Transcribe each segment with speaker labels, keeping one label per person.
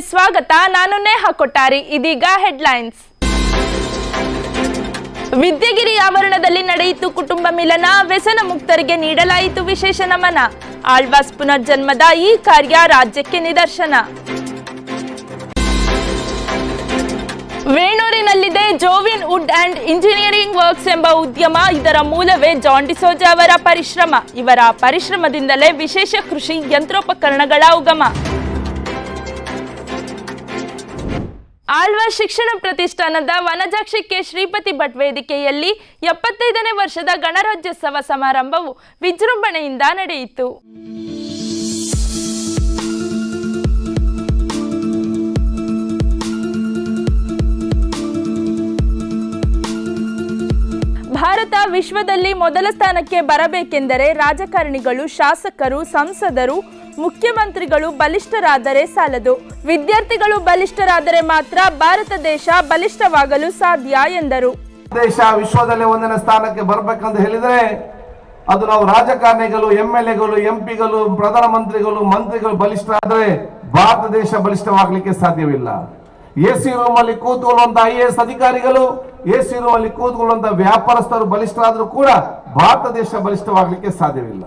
Speaker 1: ಸ್ವಾಗತ. ನಾನು ನೇಹಾ ಕೊಟ್ಟಾರಿ. ಇದೀಗ ಹೆಡ್ಲೈನ್ಸ್. ವಿದ್ಯಗಿರಿ ಆವರಣದಲ್ಲಿ ನಡೆಯಿತು ಕುಟುಂಬ ಮಿಲನ. ವ್ಯಸನ ಮುಕ್ತರಿಗೆ ನೀಡಲಾಯಿತು ವಿಶೇಷ ನಮನ. ಆಳ್ವಾಸ್ ಪುನರ್ಜನ್ಮದ ಈ ಕಾರ್ಯ ರಾಜ್ಯಕ್ಕೆ ನಿದರ್ಶನ. ವೇಣೂರಿನಲ್ಲಿದೆ Jovin wood and engineering works ಎಂಬ ಉದ್ಯಮ. ಇದರ ಮೂಲವೇ ಜಾನ್ ಡಿಸೋಜ ಅವರ ಪರಿಶ್ರಮ. ಇವರ ಪರಿಶ್ರಮದಿಂದಲೇ ವಿಶೇಷ ಕೃಷಿ ಯಂತ್ರೋಪಕರಣಗಳ ಉಗಮ. ಆಳ್ವ ಶಿಕ್ಷಣ ಪ್ರತಿಷ್ಠಾನದ ವನಜಾಕ್ಷಿ ಕೆ ಶ್ರೀಪತಿ ಭಟ್ ವೇದಿಕೆಯಲ್ಲಿ ಎಪ್ಪತ್ತೈದನೇ ವರ್ಷದ ಗಣರಾಜ್ಯೋತ್ಸವ ಸಮಾರಂಭವು ವಿಜೃಂಭಣೆಯಿಂದ ನಡೆಯಿತು. ಭಾರತ ವಿಶ್ವದಲ್ಲಿ ಮೊದಲ ಸ್ಥಾನಕ್ಕೆ ಬರಬೇಕೆಂದರೆ ರಾಜಕಾರಣಿಗಳು, ಶಾಸಕರು, ಸಂಸದರು, ಮುಖ್ಯಮಂತ್ರಿಗಳು ಬಲಿಷ್ಠರಾದರೆ ಸಾಲದು. ವಿದ್ಯಾರ್ಥಿಗಳು ಬಲಿಷ್ಠರಾದರೆ ಮಾತ್ರ ಭಾರತ ದೇಶ ಬಲಿಷ್ಠವಾಗಲು ಸಾಧ್ಯ ಎಂದರು.
Speaker 2: ದೇಶ ವಿಶ್ವದಲ್ಲಿ ಒಂದನೇ ಸ್ಥಾನಕ್ಕೆ ಬರಬೇಕಂತ ಹೇಳಿದರೆ ಅದು ನಾವು ರಾಜಕಾರಣಿಗಳು, ಎಂ ಎಲ್ ಎಗಳು, ಎಂ ಪಿಗಳು, ಪ್ರಧಾನಮಂತ್ರಿಗಳು, ಮಂತ್ರಿಗಳು ಬಲಿಷ್ಠ ಆದ್ರೆ ಭಾರತ ದೇಶ ಬಲಿಷ್ಠವಾಗಲಿಕ್ಕೆ ಸಾಧ್ಯವಿಲ್ಲ. ಎ ರೂಮಲ್ಲಿ ಕೂತ್ಕೊಳ್ಳುವಂತ ಐ ಎಸ್ ಅಧಿಕಾರಿಗಳು ಎ ರೂಮಲ್ಲಿ ರೂಮ್ ಅಲ್ಲಿ ಕೂತ್ಕೊಳ್ಳುವಂತ ವ್ಯಾಪಾರಸ್ಥರು, ಬಲಿಷ್ಠರಾದರೂ ಕೂಡ ಭಾರತ ದೇಶ ಬಲಿಷ್ಠವಾಗಲಿಕ್ಕೆ ಸಾಧ್ಯವಿಲ್ಲ.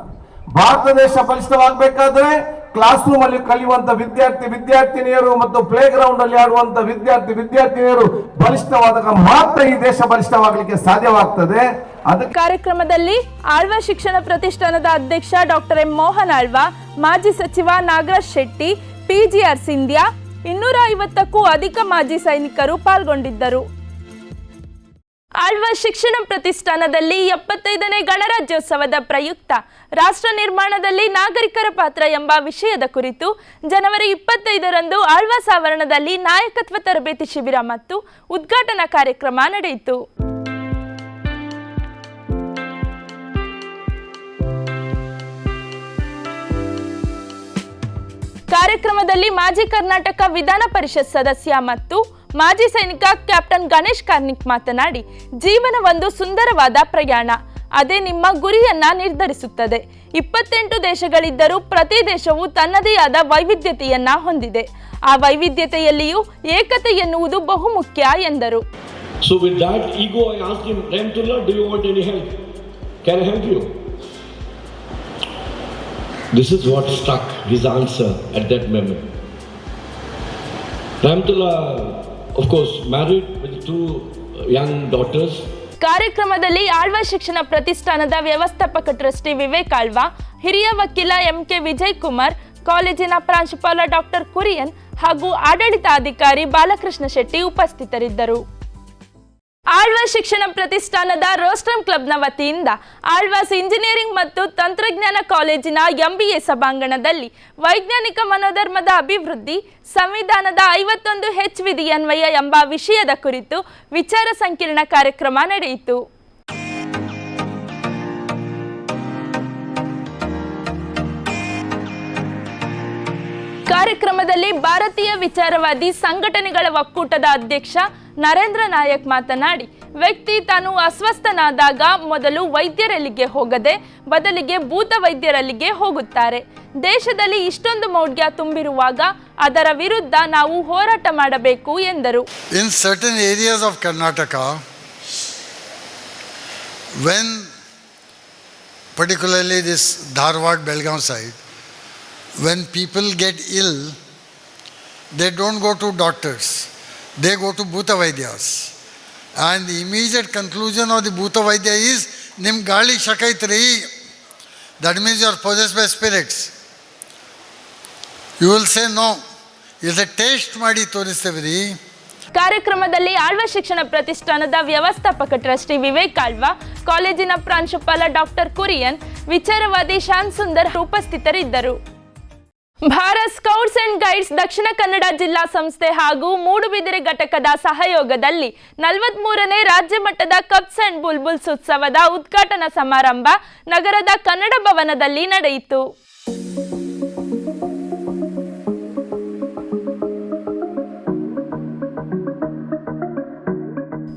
Speaker 2: ಭಾರತ ದೇಶ ಬಲಿಷ್ಠವಾಗಬೇಕಾದ್ರೆ ಕ್ಲಾಸ್ ರೂಮ್ ಅಲ್ಲಿ ಕಲಿಯುವಂತ ವಿದ್ಯಾರ್ಥಿ, ವಿದ್ಯಾರ್ಥಿನಿಯರು ಮತ್ತು ಪ್ಲೇ ಗ್ರೌಂಡ್ ಅಲ್ಲಿ ಆಡುವಂತ ವಿದ್ಯಾರ್ಥಿ, ವಿದ್ಯಾರ್ಥಿನಿಯರು ಬಲಿಷ್ಠವಾದಾಗ ಮಾತ್ರ ಈ ದೇಶ ಬಲಿಷ್ಠವಾಗಲಿಕ್ಕೆ ಸಾಧ್ಯವಾಗ್ತದೆ.
Speaker 1: ಕಾರ್ಯಕ್ರಮದಲ್ಲಿ ಆಳ್ವ ಶಿಕ್ಷಣ ಪ್ರತಿಷ್ಠಾನದ ಅಧ್ಯಕ್ಷ ಡಾಕ್ಟರ್ ಎಂ ಮೋಹನ್ ಆಳ್ವ, ಮಾಜಿ ಸಚಿವ ನಾಗರಾಜ್ ಶೆಟ್ಟಿ ಪಿಜಿಆರ್ ಸಿಂಧ್ಯಾ ಇನ್ನೂರ ಐವತ್ತಕ್ಕೂ ಅಧಿಕ ಮಾಜಿ ಸೈನಿಕರು ಪಾಲ್ಗೊಂಡಿದ್ದರು. ಆಳ್ವ ಶಿಕ್ಷಣ ಪ್ರತಿಷ್ಠಾನದಲ್ಲಿ ಎಪ್ಪತ್ತೈದನೇ ಗಣರಾಜ್ಯೋತ್ಸವದ ಪ್ರಯುಕ್ತ ರಾಷ್ಟ್ರ ನಿರ್ಮಾಣದಲ್ಲಿ ನಾಗರಿಕರ ಪಾತ್ರ ಎಂಬ ವಿಷಯದ ಕುರಿತು ಜನವರಿ ಇಪ್ಪತ್ತೈದರಂದು ಆಳ್ವಾಸ್ ಆವರಣದಲ್ಲಿ ನಾಯಕತ್ವ ತರಬೇತಿ ಶಿಬಿರ ಮತ್ತು ಉದ್ಘಾಟನಾ ಕಾರ್ಯಕ್ರಮ ನಡೆಯಿತು. ಕಾರ್ಯಕ್ರಮದಲ್ಲಿ ಮಾಜಿ ಕರ್ನಾಟಕ ವಿಧಾನ ಪರಿಷತ್ ಸದಸ್ಯ ಮತ್ತು ಮಾಜಿ ಸೈನಿಕ ಕ್ಯಾಪ್ಟನ್ ಗಣೇಶ್ ಕಾರ್ನಿಕ್ ಮಾತನಾಡಿ ಜೀವನ ಒಂದು ಸುಂದರವಾದ ಪ್ರಯಾಣ ಅದೇ ನಿಮ್ಮ ಗುರಿಯನ್ನ ನಿರ್ಧರಿಸುತ್ತದೆ ಇಪ್ಪತ್ತೆಂಟು ದೇಶಗಳಿದ್ದರೂ ಪ್ರತಿ ದೇಶವು ತನ್ನದೇ ಆದ ವೈವಿಧ್ಯತೆಯನ್ನ ಹೊಂದಿದೆ ಆ ವೈವಿಧ್ಯತೆಯಲ್ಲಿಯೂ ಏಕತೆ ಎನ್ನುವುದು ಬಹುಮುಖ್ಯ ಎಂದರು
Speaker 3: So with that ego, I asked him, Rahmatullah, do you want any help? Can I help you? This is what struck his answer at that moment. Ramtula, of course, married with two young daughters.
Speaker 1: ಕಾರ್ಯಕ್ರಮದಲ್ಲಿ ಆಳ್ವ ಶಿಕ್ಷಣ ಪ್ರತಿಷ್ಠಾನದ ವ್ಯವಸ್ಥಾಪಕ trustee Vivek Alva ಹಿರಿಯ ವಕೀಲ M K Vijay Kumar ಕಾಲೇಜಿನ ಪ್ರಾಂಶುಪಾಲ doctor Kurian ಹಾಗೂ ಆಡಳಿತಾಧಿಕಾರಿ ಬಾಲಕೃಷ್ಣ ಶೆಟ್ಟಿ ಉಪಸ್ಥಿತರಿದ್ದರು ಆಳ್ವ ಶಿಕ್ಷಣ ಪ್ರತಿಷ್ಠಾನದ ರೋಸ್ಟ್ರಮ್ ಕ್ಲಬ್ನ ವತಿಯಿಂದ ಆಳ್ವಾಸ್ ಇಂಜಿನಿಯರಿಂಗ್ ಮತ್ತು ತಂತ್ರಜ್ಞಾನ ಕಾಲೇಜಿನ ಎಂಬಿಎ ಸಭಾಂಗಣದಲ್ಲಿ ವೈಜ್ಞಾನಿಕ ಮನೋಧರ್ಮದ ಅಭಿವೃದ್ಧಿ, ಸಂವಿಧಾನದ ಐವತ್ತೊಂದು ಹೆಚ್ ವಿಧಿಯನ್ವಯ ಎಂಬ ವಿಷಯದ ಕುರಿತು ವಿಚಾರ ಸಂಕಿರಣ ಕಾರ್ಯಕ್ರಮ ನಡೆಯಿತು. ಕಾರ್ಯಕ್ರಮದಲ್ಲಿ ಭಾರತೀಯ ವಿಚಾರವಾದಿ ಸಂಘಟನೆಗಳ ಒಕ್ಕೂಟದ ಅಧ್ಯಕ್ಷ ನರೇಂದ್ರ ನಾಯಕ್ ಮಾತನಾಡಿ, ವ್ಯಕ್ತಿ ತಾನು ಅಸ್ವಸ್ಥನಾದಾಗ ಮೊದಲು ವೈದ್ಯರಲ್ಲಿಗೆ ಹೋಗದೆ, ಬದಲಿಗೆ ಭೂತ ವೈದ್ಯರಲ್ಲಿಗೆ ಹೋಗುತ್ತಾರೆ. ದೇಶದಲ್ಲಿ ಇಷ್ಟೊಂದು ಮೌಢ್ಯ ತುಂಬಿರುವಾಗ ಅದರ ವಿರುದ್ಧ ನಾವು ಹೋರಾಟ ಮಾಡಬೇಕು ಎಂದರು.
Speaker 4: In certain areas of Karnataka when particularly this Dharwad Belgaum side when people get ill they don't go to doctors they go to ಭೂತವೈದ್ಯಸ್ and the immediate conclusion of the ಭೂತವೈದ್ಯ is ನಿಮ್ಮ ಗಾಳಿ ಶಕ್ ಐತ್ರಿ that are possess by spirits you will say no is a test ಮಾಡಿ ತೋರಿಸ್ತೇವೆ ರೀ
Speaker 1: ಕಾರ್ಯಕ್ರಮದಲ್ಲಿ ಆಳ್ವ ಶಿಕ್ಷಣ ಪ್ರತಿಷ್ಠಾನದ ವ್ಯವಸ್ಥಾಪಕ ಟ್ರಸ್ಟಿ ವಿವೇಕ್ ಆಳ್ವ, ಕಾಲೇಜಿನ ಪ್ರಾಂಶುಪಾಲ ಡಾಕ್ಟರ್ ಕುರಿಯನ್, ವಿಚಾರವಾದಿ ಶಾಂತ್ ಸುಂದರ್ ಉಪಸ್ಥಿತರಿದ್ದರು. Bharat scouts and guides Dakshina Kannada ಜಿಲ್ಲಾ ಸಂಸ್ಥೆ ಹಾಗೂ ಮೂಡುಬಿದಿರೆ ಘಟಕದ ಸಹಯೋಗದಲ್ಲಿ ನಲವತ್ಮೂರನೇ ರಾಜ್ಯ ಮಟ್ಟದ ಕಪ್ಸ್ ಅಂಡ್ ಬುಲ್ಬುಲ್ಸ್ ಉತ್ಸವದ ಉದ್ಘಾಟನಾ ಸಮಾರಂಭ ನಗರದ ಕನ್ನಡ ಭವನದಲ್ಲಿ ನಡೆಯಿತು.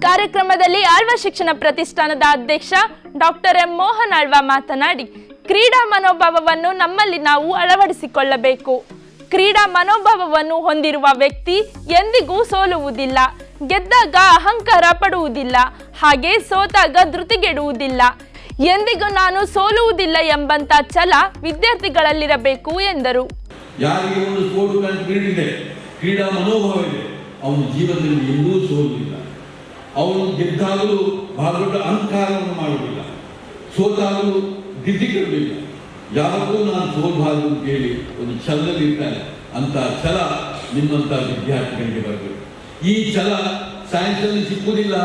Speaker 1: ಕಾರ್ಯಕ್ರಮದಲ್ಲಿ ಆಳ್ವ ಶಿಕ್ಷಣ ಪ್ರತಿಷ್ಠಾನದ ಅಧ್ಯಕ್ಷ ಡಾಕ್ಟರ್ ಎಂ ಮೋಹನ್ ಆಳ್ವ ಮಾತನಾಡಿ ಕ್ರೀಡಾ ಮನೋಭಾವವನ್ನು ನಮ್ಮಲ್ಲಿ ನಾವು ಅಳವಡಿಸಿಕೊಳ್ಳಬೇಕು. ಕ್ರೀಡಾ ಮನೋಭಾವವನ್ನು ಹೊಂದಿರುವ ವ್ಯಕ್ತಿ ಎಂದಿಗೂ ಸೋಲುವುದಿಲ್ಲ, ಗೆದ್ದಾಗ ಅಹಂಕಾರ ಪಡುವುದಿಲ್ಲ, ಹಾಗೆ ಸೋತಾಗ ಧೃತಿಗೆಡುವುದಿಲ್ಲ. ಎಂದಿಗೂ ನಾನು ಸೋಲುವುದಿಲ್ಲ ಎಂಬಂತ ಛಲ ವಿದ್ಯಾರ್ಥಿಗಳಲ್ಲಿರಬೇಕು ಎಂದರು.
Speaker 5: ಯಾರಿಗೆ ಒಂದು ಸ್ಪೋರ್ಟ್ ಸ್ಪಿರಿಟ್ ಇದೆ ಕ್ರೀಡಾ ಮನೋಭಾವ ಇದೆ ಅವನು ಜೀವನದಲ್ಲಿ ಎಂದೂ ಸೋಲುವುದಿಲ್ಲ. ಅವನು ಗೆದ್ದಾಗಲೂ ಬಹಳ ದೊಡ್ಡ ಅಹಂಕಾರವನ್ನು ಮಾಡುವುದಿಲ್ಲ. ಸೋತಾಗಲೂ ಗಿದ್ದಿಕೊಳ್ಳುವುದಿಲ್ಲ ಯಾವಾಗೂ ನಾನು ಸೋಲ್ಬಾರದು ಅಂತ ಹೇಳಿ ಒಂದು ಛಲದಲ್ಲಿರ್ತಾನೆ ಅಂತ ಛಲ ನಿಮ್ಮಂಥ ವಿದ್ಯಾರ್ಥಿಗಳಿಗೆ ಬರಬೇಕು. ಈ ಛಲ ಸೈನ್ಸಲ್ಲಿ ಸಿಕ್ಕುವುದಿಲ್ಲ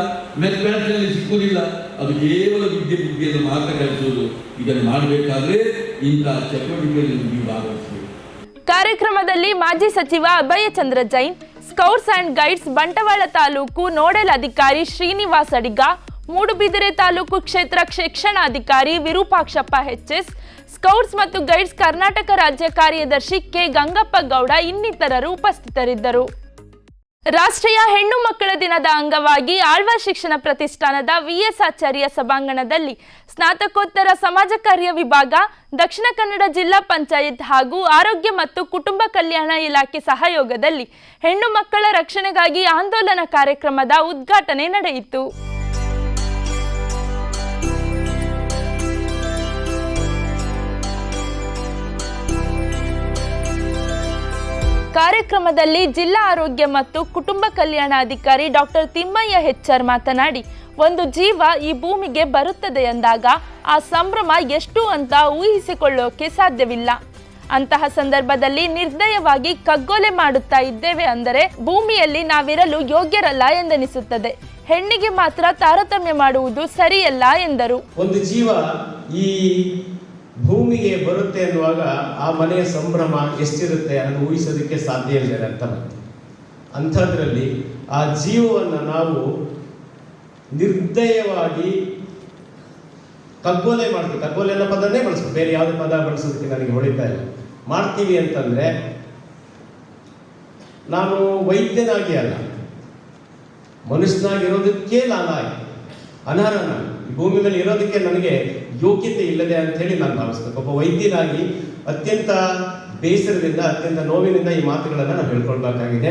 Speaker 5: ಮೆಥಮ್ಯಾಟಿಕ್ಸ್ನಲ್ಲಿ ಸಿಕ್ಕುವುದಿಲ್ಲ. ಅದು ಕೇವಲ ವಿದ್ಯೆ ಬುದ್ಧಿಯನ್ನು ಮಾತ್ರ ಕಲಿಸುವುದು. ಇದನ್ನು ಮಾಡಬೇಕಾದ್ರೆ ಇಂಥ ಚಟುವಟಿಕೆಯಲ್ಲಿ ನೀವು ಭಾಗವಹಿಸಬೇಕು.
Speaker 1: ಕಾರ್ಯಕ್ರಮದಲ್ಲಿ ಮಾಜಿ ಸಚಿವ Abhaya Chandra Jain scouts and guides Bantwal taluk nodal ಅಧಿಕಾರಿ ಶ್ರೀನಿವಾಸ್ ಅಡಿಗ ಮೂಡುಬಿದಿರೆ ತಾಲೂಕು ಕ್ಷೇತ್ರ ಶಿಕ್ಷಣಾಧಿಕಾರಿ ವಿರೂಪಾಕ್ಷಪ್ಪ ಎಚ್ಎಸ್, ಸ್ಕೌಟ್ಸ್ ಮತ್ತು ಗೈಡ್ಸ್ ಕರ್ನಾಟಕ ರಾಜ್ಯ ಕಾರ್ಯದರ್ಶಿ ಕೆ ಗಂಗಪ್ಪ ಗೌಡ ಇನ್ನಿತರರು ಉಪಸ್ಥಿತರಿದ್ದರು. ರಾಷ್ಟ್ರೀಯ ಹೆಣ್ಣು ಮಕ್ಕಳ ದಿನದ ಅಂಗವಾಗಿ ಆಳ್ವ ಶಿಕ್ಷಣ ಪ್ರತಿಷ್ಠಾನದ ವಿಎಸ್ ಆಚಾರ್ಯ ಸಭಾಂಗಣದಲ್ಲಿ ಸ್ನಾತಕೋತ್ತರ ಸಮಾಜ ಕಾರ್ಯ ವಿಭಾಗ, ದಕ್ಷಿಣ ಕನ್ನಡ ಜಿಲ್ಲಾ ಪಂಚಾಯತ್ ಹಾಗೂ ಆರೋಗ್ಯ ಮತ್ತು ಕುಟುಂಬ ಕಲ್ಯಾಣ ಇಲಾಖೆ ಸಹಯೋಗದಲ್ಲಿ ಹೆಣ್ಣು ಮಕ್ಕಳ ರಕ್ಷಣೆಗಾಗಿ ಆಂದೋಲನ ಕಾರ್ಯಕ್ರಮದ ಉದ್ಘಾಟನೆ ನಡೆಯಿತು. ಕಾರ್ಯಕ್ರಮದಲ್ಲಿ ಜಿಲ್ಲಾ ಆರೋಗ್ಯ ಮತ್ತು ಕುಟುಂಬ ಕಲ್ಯಾಣಾಧಿಕಾರಿ ಡಾಕ್ಟರ್ ತಿಮ್ಮಯ್ಯ ಹೆಚ್ಚರ್ ಮಾತನಾಡಿ, ಒಂದು ಜೀವ ಈ ಭೂಮಿಗೆ ಬರುತ್ತದೆ ಎಂದಾಗ ಆ ಸಂಭ್ರಮ ಎಷ್ಟು ಅಂತ ಊಹಿಸಿಕೊಳ್ಳೋಕೆ ಸಾಧ್ಯವಿಲ್ಲ. ಅಂತಹ ಸಂದರ್ಭದಲ್ಲಿ ನಿರ್ದಯವಾಗಿ ಕಗ್ಗೊಲೆ ಮಾಡುತ್ತಾ ಇದ್ದೇವೆ ಅಂದರೆ ಭೂಮಿಯಲ್ಲಿ ನಾವಿರಲು ಯೋಗ್ಯರಲ್ಲ ಎಂದೆನಿಸುತ್ತದೆ. ಹೆಣ್ಣಿಗೆ ಮಾತ್ರ ತಾರತಮ್ಯ ಮಾಡುವುದು ಸರಿಯಲ್ಲ ಎಂದರು.
Speaker 6: ಒಂದು ಜೀವ ಈ ಭೂಮಿಗೆ ಬರುತ್ತೆ ಅನ್ನುವಾಗ ಆ ಮನೆಯ ಸಂಭ್ರಮ ಎಷ್ಟಿರುತ್ತೆ ಅನ್ನೋದು ಊಹಿಸೋದಕ್ಕೆ ಸಾಧ್ಯ ಇಲ್ಲ ಅಂತ ಅಂಥದ್ರಲ್ಲಿ ಆ ಜೀವವನ್ನು ನಾವು ನಿರ್ದಯವಾಗಿ ಕಗ್ಗೊಲೆ ಮಾಡ್ತೀವಿ. ಕಗ್ಗೊಲೆ ಅನ್ನೋ ಪದನೇ ಬಳಸ್ಬೇಕು ಬೇರೆ ಯಾವುದೇ ಪದ ಬಳಸೋದಕ್ಕೆ ನನಗೆ ಹೊಳಿತಾ ಇಲ್ಲ. ಮಾಡ್ತೀವಿ ಅಂತಂದ್ರೆ, ನಾನು ವೈದ್ಯನಾಗಿ ಅಲ್ಲ. ಮನುಷ್ಯನಾಗಿರೋದಕ್ಕೆ ಅನರ್ಹ ನಾನು ಈ ಭೂಮಿ ಮೇಲೆ ಇರೋದಕ್ಕೆ ನನಗೆ ಯೋಗ್ಯತೆ ಇಲ್ಲದೆ ಅಂತ ಹೇಳಿ ನಾನು ಭಾವಿಸ್ತೇನೆ. ಒಬ್ಬ ವೈದ್ಯನಾಗಿ ಅತ್ಯಂತ ಬೇಸರದಿಂದ, ಅತ್ಯಂತ ನೋವಿನಿಂದ ಈ ಮಾತುಗಳನ್ನು ನಾವು ಹೇಳ್ಕೊಳ್ಬೇಕಾಗಿದೆ.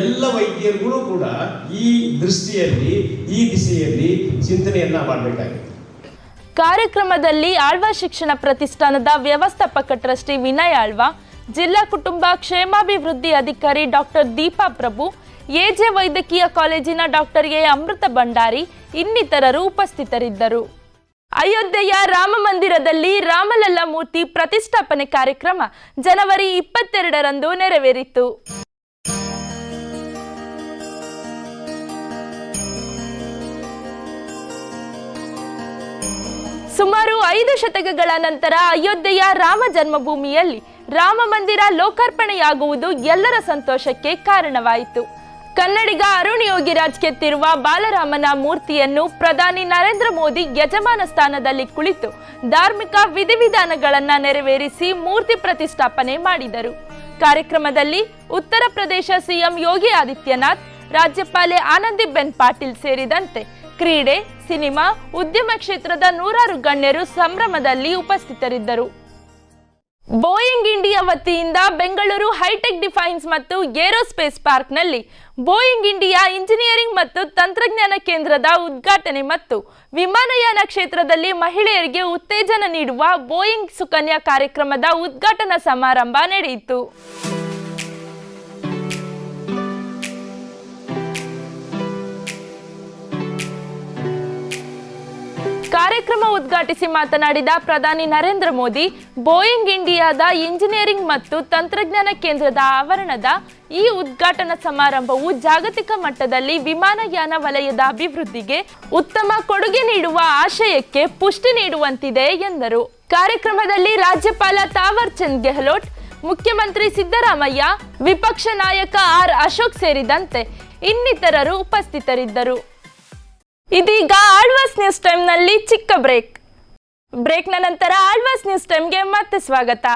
Speaker 6: ಎಲ್ಲ ವೈದ್ಯರುಗಳು ಕೂಡ ಈ ದೃಷ್ಟಿಯಲ್ಲಿ, ಈ ದಿಸೆಯಲ್ಲಿ ಚಿಂತನೆಯನ್ನ ಮಾಡಬೇಕಾಗಿದೆ.
Speaker 1: ಕಾರ್ಯಕ್ರಮದಲ್ಲಿ ಆಳ್ವ ಶಿಕ್ಷಣ ಪ್ರತಿಷ್ಠಾನದ ವ್ಯವಸ್ಥಾಪಕ ಟ್ರಸ್ಟಿ ವಿನಯ್ ಆಳ್ವ, ಜಿಲ್ಲಾ ಕುಟುಂಬ ಕ್ಷೇಮಾಭಿವೃದ್ಧಿ ಅಧಿಕಾರಿ ಡಾಕ್ಟರ್ ದೀಪಾ ಪ್ರಭು, ಎಜೆ ವೈದ್ಯಕೀಯ ಕಾಲೇಜಿನ ಡಾಕ್ಟರ್ ಎ ಅಮೃತ ಭಂಡಾರಿ ಇನ್ನಿತರರು ಉಪಸ್ಥಿತರಿದ್ದರು. ಅಯೋಧ್ಯೆಯ ರಾಮ ಮಂದಿರದಲ್ಲಿ ರಾಮಲಲ್ಲಾ ಮೂರ್ತಿ ಪ್ರತಿಷ್ಠಾಪನೆ ಕಾರ್ಯಕ್ರಮ ಜನವರಿ ಇಪ್ಪತ್ತೆರಡರಂದು ನೆರವೇರಿತು. ಸುಮಾರು ಐದು ಶತಕಗಳ ನಂತರ ಅಯೋಧ್ಯೆಯ ರಾಮ ಜನ್ಮಭೂಮಿಯಲ್ಲಿ ರಾಮ ಮಂದಿರ ಲೋಕಾರ್ಪಣೆಯಾಗುವುದು ಎಲ್ಲರ ಸಂತೋಷಕ್ಕೆ ಕಾರಣವಾಯಿತು. ಕನ್ನಡಿಗ ಅರುಣ್ ಯೋಗಿರಾಜ್ ಕೆತ್ತಿರುವ ಬಾಲರಾಮನ ಮೂರ್ತಿಯನ್ನು ಪ್ರಧಾನಿ ನರೇಂದ್ರ ಮೋದಿ ಯಜಮಾನ ಸ್ಥಾನದಲ್ಲಿ ಕುಳಿತು ಧಾರ್ಮಿಕ ವಿಧಿವಿಧಾನಗಳನ್ನು ನೆರವೇರಿಸಿ ಮೂರ್ತಿ ಪ್ರತಿಷ್ಠಾಪನೆ ಮಾಡಿದರು. ಕಾರ್ಯಕ್ರಮದಲ್ಲಿ ಉತ್ತರ ಪ್ರದೇಶ ಸಿಎಂ ಯೋಗಿ ಆದಿತ್ಯನಾಥ್, ರಾಜ್ಯಪಾಲೆ ಆನಂದಿಬೆನ್ ಪಾಟೀಲ್ ಸೇರಿದಂತೆ ಕ್ರೀಡೆ, ಸಿನಿಮಾ, ಉದ್ಯಮ ಕ್ಷೇತ್ರದ ನೂರಾರು ಗಣ್ಯರು ಸಂಭ್ರಮದಲ್ಲಿ ಉಪಸ್ಥಿತರಿದ್ದರು. ಬೋಯಿಂಗ್ ಇಂಡಿಯಾ ವತಿಯಿಂದ ಬೆಂಗಳೂರು ಹೈಟೆಕ್ ಡಿಫೈನ್ಸ್ ಮತ್ತು ಏರೋಸ್ಪೇಸ್ ಪಾರ್ಕ್ನಲ್ಲಿ ಬೋಯಿಂಗ್ ಇಂಡಿಯಾ ಇಂಜಿನಿಯರಿಂಗ್ ಮತ್ತು ತಂತ್ರಜ್ಞಾನ ಕೇಂದ್ರದ ಉದ್ಘಾಟನೆ ಮತ್ತು ವಿಮಾನಯಾನ ಕ್ಷೇತ್ರದಲ್ಲಿ ಮಹಿಳೆಯರಿಗೆ ಉತ್ತೇಜನ ನೀಡುವ ಬೋಯಿಂಗ್ ಸುಕನ್ಯಾ ಕಾರ್ಯಕ್ರಮದ ಉದ್ಘಾಟನಾ ಸಮಾರಂಭ ನಡೆಯಿತು. ಕಾರ್ಯಕ್ರಮ ಉದ್ಘಾಟಿಸಿ ಮಾತನಾಡಿದ ಪ್ರಧಾನಿ ನರೇಂದ್ರ ಮೋದಿ, ಬೋಯಿಂಗ್ ಇಂಡಿಯಾದ ಇಂಜಿನಿಯರಿಂಗ್ ಮತ್ತು ತಂತ್ರಜ್ಞಾನ ಕೇಂದ್ರದ ಆವರಣದ ಈ ಉದ್ಘಾಟನಾ ಸಮಾರಂಭವು ಜಾಗತಿಕ ಮಟ್ಟದಲ್ಲಿ ವಿಮಾನಯಾನ ವಲಯದ ಅಭಿವೃದ್ಧಿಗೆ ಉತ್ತಮ ಕೊಡುಗೆ ನೀಡುವ ಆಶಯಕ್ಕೆ ಪುಷ್ಟಿ ನೀಡುವಂತಿದೆ ಎಂದರು. ಕಾರ್ಯಕ್ರಮದಲ್ಲಿ ರಾಜ್ಯಪಾಲ ತಾವರ್ ಚಂದ್ ಗೆಹ್ಲೋಟ್, ಮುಖ್ಯಮಂತ್ರಿ ಸಿದ್ದರಾಮಯ್ಯ, ವಿಪಕ್ಷ ನಾಯಕ ಆರ್ ಅಶೋಕ್ ಸೇರಿದಂತೆ ಇನ್ನಿತರರು ಉಪಸ್ಥಿತರಿದ್ದರು. ಇದೀಗ ಆಳ್ವಾಸ್ ನ್ಯೂಸ್ ಟೈಮ್ನಲ್ಲಿ ಚಿಕ್ಕ ಬ್ರೇಕ್. ಬ್ರೇಕ್ನ ನಂತರ ಆಳ್ವಾಸ್ ನ್ಯೂಸ್ ಟೈಮ್ಗೆ ಮತ್ತೆ ಸ್ವಾಗತ.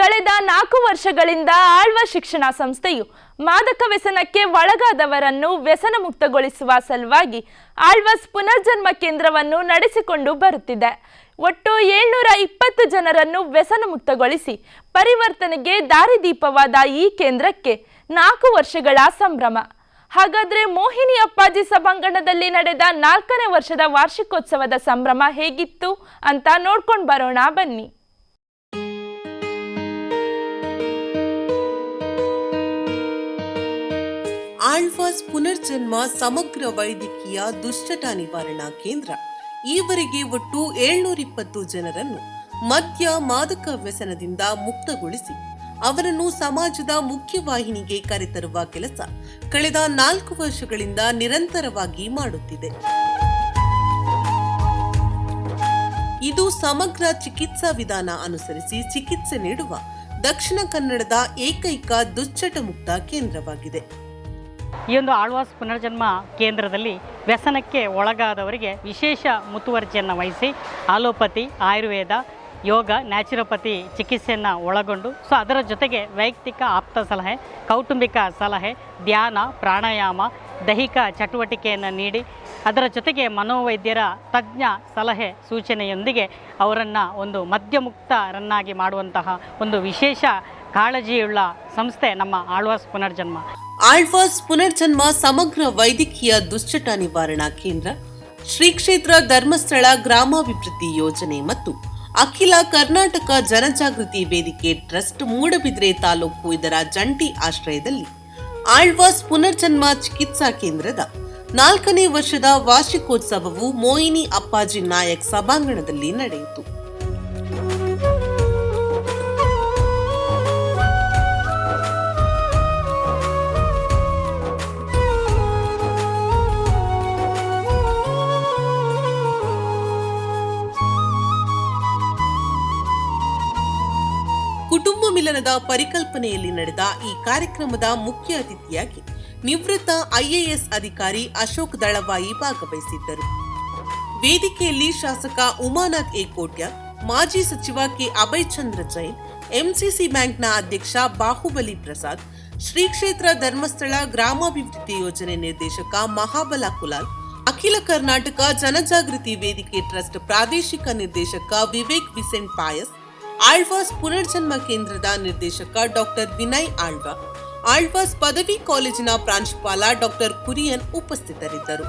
Speaker 1: ಕಳೆದ ನಾಲ್ಕು ವರ್ಷಗಳಿಂದ ಆಳ್ವ ಶಿಕ್ಷಣ ಸಂಸ್ಥೆಯು ಮಾದಕ ವ್ಯಸನಕ್ಕೆ ಒಳಗಾದವರನ್ನು ವ್ಯಸನ ಮುಕ್ತಗೊಳಿಸುವ ಸಲುವಾಗಿ ಆಳ್ವಾಸ್ ಪುನರ್ಜನ್ಮ ಕೇಂದ್ರವನ್ನು ನಡೆಸಿಕೊಂಡು ಬರುತ್ತಿದೆ. ಒಟ್ಟು ಏಳ್ನೂರ ಇಪ್ಪತ್ತು ಜನರನ್ನು ವ್ಯಸನ ಮುಕ್ತಗೊಳಿಸಿ ಪರಿವರ್ತನೆಗೆ ದಾರಿದೀಪವಾದ ಈ ಕೇಂದ್ರಕ್ಕೆ ನಾಲ್ಕು ವರ್ಷಗಳ ಸಂಭ್ರಮ. ಹಾಗಾದ್ರೆ ಮೋಹಿನಿ ಅಪ್ಪಾಜಿ ಸಭಾಂಗಣದಲ್ಲಿ ನಡೆದ ನಾಲ್ಕನೇ ವರ್ಷದ ವಾರ್ಷಿಕೋತ್ಸವದ ಸಂಭ್ರಮ ಹೇಗಿತ್ತು ಅಂತ ನೋಡ್ಕೊಂಡು ಬರೋಣ ಬನ್ನಿ.
Speaker 7: ಆಳ್ವಾಸ್ ಪುನರ್ಜನ್ಮ ಸಮಗ್ರ ವೈದ್ಯಕೀಯ ದುಶ್ಚಟ ನಿವಾರಣಾ ಕೇಂದ್ರ. ಈವರೆಗೆ ಒಟ್ಟು ಏಳ್ನೂರ ಇಪ್ಪತ್ತು ಜನರನ್ನು ಮದ್ಯ ಮಾದಕ ವ್ಯಸನದಿಂದ ಮುಕ್ತಗೊಳಿಸಿ ಅವರನ್ನು ಸಮಾಜದ ಮುಖ್ಯವಾಹಿನಿಗೆ ಕರೆತರುವ ಕೆಲಸ ಕಳೆದ ನಾಲ್ಕು ವರ್ಷಗಳಿಂದ ನಿರಂತರವಾಗಿ ಮಾಡುತ್ತಿದೆ. ಇದು ಸಮಗ್ರ ಚಿಕಿತ್ಸಾ ವಿಧಾನ ಅನುಸರಿಸಿ ಚಿಕಿತ್ಸೆ ನೀಡುವ ದಕ್ಷಿಣ ಕನ್ನಡದ ಏಕೈಕ ದುಶ್ಚಟ ಮುಕ್ತ ಕೇಂದ್ರವಾಗಿದೆ.
Speaker 8: ಈ ಒಂದು ಆಳ್ವಾಸ್ ಪುನರ್ಜನ್ಮ ಕೇಂದ್ರದಲ್ಲಿ ವ್ಯಸನಕ್ಕೆ ಒಳಗಾದವರಿಗೆ ವಿಶೇಷ ಮುತುವರ್ಜಿಯನ್ನು ವಹಿಸಿ ಆಲೋಪತಿ ಆಯುರ್ವೇದ ಯೋಗ, ನ್ಯಾಚುರೋಪತಿ ಚಿಕಿತ್ಸೆಯನ್ನು ಒಳಗೊಂಡು. ಸೊ ಅದರ ಜೊತೆಗೆ ವೈಯಕ್ತಿಕ ಆಪ್ತ ಸಲಹೆ, ಕೌಟುಂಬಿಕ ಸಲಹೆ, ಧ್ಯಾನ, ಪ್ರಾಣಾಯಾಮ, ದೈಹಿಕ ಚಟುವಟಿಕೆಯನ್ನು ನೀಡಿ. ಅದರ ಜೊತೆಗೆ ಮನೋವೈದ್ಯರ ತಜ್ಞ ಸಲಹೆ, ಸೂಚನೆಯೊಂದಿಗೆ ಅವರನ್ನು ಒಂದು ಮದ್ಯಮುಕ್ತರನ್ನಾಗಿ ಮಾಡುವಂತಹ ಒಂದು ವಿಶೇಷ ಕಾಳಜಿಯುಳ್ಳ ಸಂಸ್ಥೆ ನಮ್ಮ ಆಳ್ವಾಸ್ ಪುನರ್ಜನ್ಮ.
Speaker 7: ಆಳ್ವಾಸ್ ಪುನರ್ಜನ್ಮ ಸಮಗ್ರ ವೈದ್ಯಕೀಯ ದುಶ್ಚಟ ನಿವಾರಣಾ ಕೇಂದ್ರ ಶ್ರೀ ಕ್ಷೇತ್ರ ಧರ್ಮಸ್ಥಳ ಗ್ರಾಮಾಭಿವೃದ್ಧಿ ಯೋಜನೆ ಮತ್ತು ಅಖಿಲ ಕರ್ನಾಟಕ ಜನಜಾಗೃತಿ ವೇದಿಕೆ ಟ್ರಸ್ಟ್ ಮೂಡಬಿದ್ರೆ ತಾಲೂಕು ಇದರ ಜಂಟಿ ಆಶ್ರಯದಲ್ಲಿ ಆಳ್ವಾಸ್ ಪುನರ್ಜನ್ಮ ಚಿಕಿತ್ಸಾ ಕೇಂದ್ರದ ನಾಲ್ಕನೇ ವರ್ಷದ ವಾರ್ಷಿಕೋತ್ಸವವು ಮೋಯಿನಿ ಅಪ್ಪಾಜಿ ನಾಯಕ್ ಸಭಾಂಗಣದಲ್ಲಿ ನಡೆಯಿತು. ಕುಟುಂಬ ಮಿಲನದ ಪರಿಕಲ್ಪನೆಯಲ್ಲಿ ನಡೆದ ಈ ಕಾರ್ಯಕ್ರಮದ ಮುಖ್ಯ ಅತಿಥಿಯಾಗಿ ನಿವೃತ್ತ ಐಎಎಸ್ ಅಧಿಕಾರಿ ಅಶೋಕ್ ದಳವಾಯಿ ಭಾಗವಹಿಸಿದ್ದರು. ವೇದಿಕೆಯಲ್ಲಿ ಶಾಸಕ ಉಮಾನಾಥ್ ಏಕೋಟ್ಯ, ಮಾಜಿ ಸಚಿವ ಕೆ ಅಭಯ್ ಚಂದ್ರ ಜೈನ್, ಎಂಸಿಸಿ ಬ್ಯಾಂಕ್ನ ಅಧ್ಯಕ್ಷ ಬಾಹುಬಲಿ ಪ್ರಸಾದ್, ಶ್ರೀ ಕ್ಷೇತ್ರ ಧರ್ಮಸ್ಥಳ ಗ್ರಾಮಾಭಿವೃದ್ಧಿ ಯೋಜನೆ ನಿರ್ದೇಶಕ ಮಹಾಬಲ ಕುಲಾಲ್, ಅಖಿಲ ಕರ್ನಾಟಕ ಜನಜಾಗೃತಿ ವೇದಿಕೆ ಟ್ರಸ್ಟ್ ಪ್ರಾದೇಶಿಕ ನಿರ್ದೇಶಕ ವಿವೇಕ್ ವಿಸೆಂಟ್ ಪಾಯಸ್ ಆಳ್ವಾಸ್ ಪುನರ್ಜನ್ಮ ಕೇಂದ್ರದ ನಿರ್ದೇಶಕ ಡಾಕ್ಟರ್ ವಿನಯ್ ಆಳ್ವಾ. ಆಳ್ವಾಸ್ ಪದವಿ ಕಾಲೇಜಿನ ಪ್ರಾಂಶುಪಾಲ ಡಾಕ್ಟರ್ ಕುರಿಯನ್ ಉಪಸ್ಥಿತರಿದ್ದರು.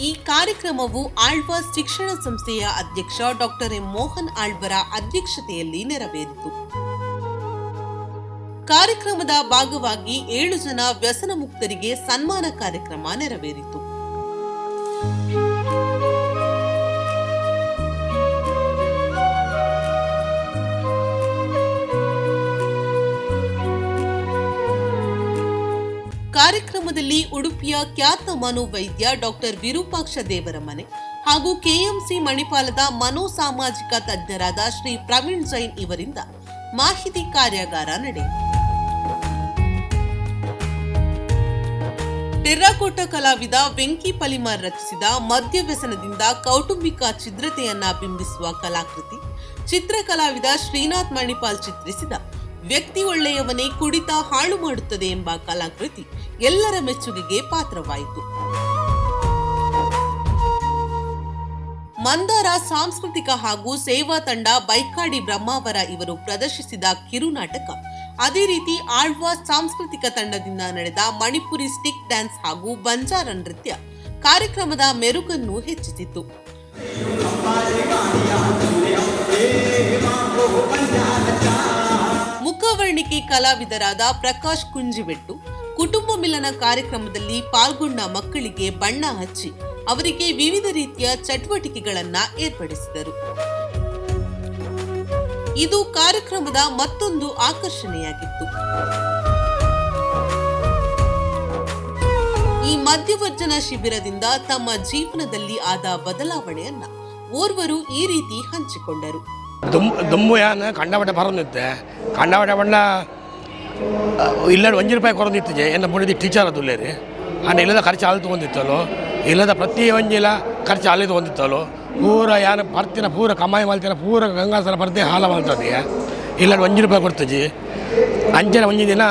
Speaker 7: ಈ ಕಾರ್ಯಕ್ರಮವು ಆಳ್ವಾಸ್ ಶಿಕ್ಷಣ ಸಂಸ್ಥೆಯ ಅಧ್ಯಕ್ಷ ಡಾಕ್ಟರ್ ಎಂ ಮೋಹನ್ ಆಳ್ವರ ಅಧ್ಯಕ್ಷತೆಯಲ್ಲಿ ನೆರವೇರಿತು. ಕಾರ್ಯಕ್ರಮದ ಭಾಗವಾಗಿ ಏಳು ಜನ ವ್ಯಸನ ಮುಕ್ತರಿಗೆ ಸನ್ಮಾನ ಕಾರ್ಯಕ್ರಮ ನೆರವೇರಿತು. ಕಾರ್ಯಕ್ರಮದಲ್ಲಿ ಉಡುಪಿಯ ಖ್ಯಾತ ಮನೋವೈದ್ಯ ಡಾಕ್ಟರ್ ವಿರೂಪಾಕ್ಷ ದೇವರ ಮನೆ ಹಾಗೂ ಕೆಎಂಸಿ ಮಣಿಪಾಲದ ಮನೋಸಾಮಾಜಿಕ ತಜ್ಞರಾದ ಶ್ರೀ ಪ್ರವೀಣ್ ಜೈನ್ ಇವರಿಂದ ಮಾಹಿತಿ ಕಾರ್ಯಾಗಾರ ನಡೆಯಿತು. ಟೆರ್ರಾಕೋಟ ಕಲಾವಿದ ವೆಂಕಿ ಪಲಿಮಾರ್ ರಚಿಸಿದ ಮದ್ಯ ವ್ಯಸನದಿಂದ ಕೌಟುಂಬಿಕ ಛಿದ್ರತೆಯನ್ನ ಬಿಂಬಿಸುವ ಕಲಾಕೃತಿ ಚಿತ್ರಕಲಾವಿದ ಶ್ರೀನಾಥ್ ಮಣಿಪಾಲ್ ಚಿತ್ರಿಸಿದ ವ್ಯಕ್ತಿ ಒಳ್ಳೆಯವನೇ ಕುಡಿತ ಹಾಳು ಮಾಡುತ್ತದೆ ಎಂಬ ಕಲಾಕೃತಿ ಎಲ್ಲರ ಮೆಚ್ಚುಗೆಗೆ ಪಾತ್ರವಾಯಿತು. ಮಂದಾರ ಸಾಂಸ್ಕೃತಿಕ ಹಾಗೂ ಸೇವಾ ತಂಡ ಬೈಕಾಡಿ ಬ್ರಹ್ಮಾವರ ಇವರು ಪ್ರದರ್ಶಿಸಿದ ಕಿರುನಾಟಕ ಅದೇ ರೀತಿ ಆಳ್ವಾ ಸಾಂಸ್ಕೃತಿಕ ತಂಡದಿಂದ ನಡೆದ ಮಣಿಪುರಿ ಸ್ಟಿಕ್ ಡ್ಯಾನ್ಸ್ ಹಾಗೂ ಬಂಜಾರ ನೃತ್ಯ ಕಾರ್ಯಕ್ರಮದ ಮೆರುಗನ್ನು ಹೆಚ್ಚಿಸಿತು. ಮುಖವರ್ಣಿಕೆ ಕಲಾವಿದರಾದ ಪ್ರಕಾಶ್ ಕುಂಜಿಬೆಟ್ಟು ಕುಟುಂಬ ಮಿಲನ ಕಾರ್ಯಕ್ರಮದಲ್ಲಿ ಪಾಲ್ಗೊಂಡ ಮಕ್ಕಳಿಗೆ ಬಣ್ಣ ಹಚ್ಚಿ ಅವರಿಗೆ ವಿವಿಧ ರೀತಿಯ ಚಟುವಟಿಕೆಗಳನ್ನ ಏರ್ಪಡಿಸಿದರು. ಇದು ಕಾರ್ಯಕ್ರಮದ ಮತ್ತೊಂದು ಆಕರ್ಷಣೆಯಾಗಿತ್ತು. ಈ ಮಧ್ಯವರ್ಜನ ಶಿಬಿರದಿಂದ ತಮ್ಮ ಜೀವನದಲ್ಲಿ ಆದ ಬದಲಾವಣೆಯನ್ನ ಓರ್ವರು ಈ ರೀತಿ ಹಂಚಿಕೊಂಡರು.
Speaker 9: ದುಮ್, ದುಮ್ಮು ಯಾನ ಕಂಡಬಟ್ಟೆ ಬರೋದಿತ್ತೆ ಕಂಡಬಟ್ಟೆ ಬಣ್ಣ ಇಲ್ಲ ಒಂಜಿ ರೂಪಾಯಿ ಕೊರೊಂದಿತ್ತಿಜೆ. ಎನ್ನ ಬುಡಿದಿ ಟೀಚರ್ ಅದುಲ್ಲೇರಿ ಆಂಡ ಇಲ್ಲದ ಖರ್ಚು ಅಲ್ಲಿ ತೊಗೊಂಡಿತ್ತಲ್ಲೋ. ಇಲ್ಲದ ಪ್ರತಿ ಒಂಜಿಲ ಖರ್ಚು ಅಲ್ಲಿ ತೊಗೊಂಡಿತ್ತಲ್ಲೋ. ಪೂರ ಯಾನ ಬರ್ತಿನ, ಪೂರ ಕಮಾಯಿ ಮಲ್ತಿನ, ಪೂರ ಗಂಗಾಸನ ಬರ್ತಿ ಹಾಲ ಮಲ್ತದೆ ಇಲ್ಲ ಒಂಜಿ ರೂಪಾಯಿ ಕೊಡ್ತಜಿ. ಅಂಚನೆ ಒಂಜಿ ದಿನ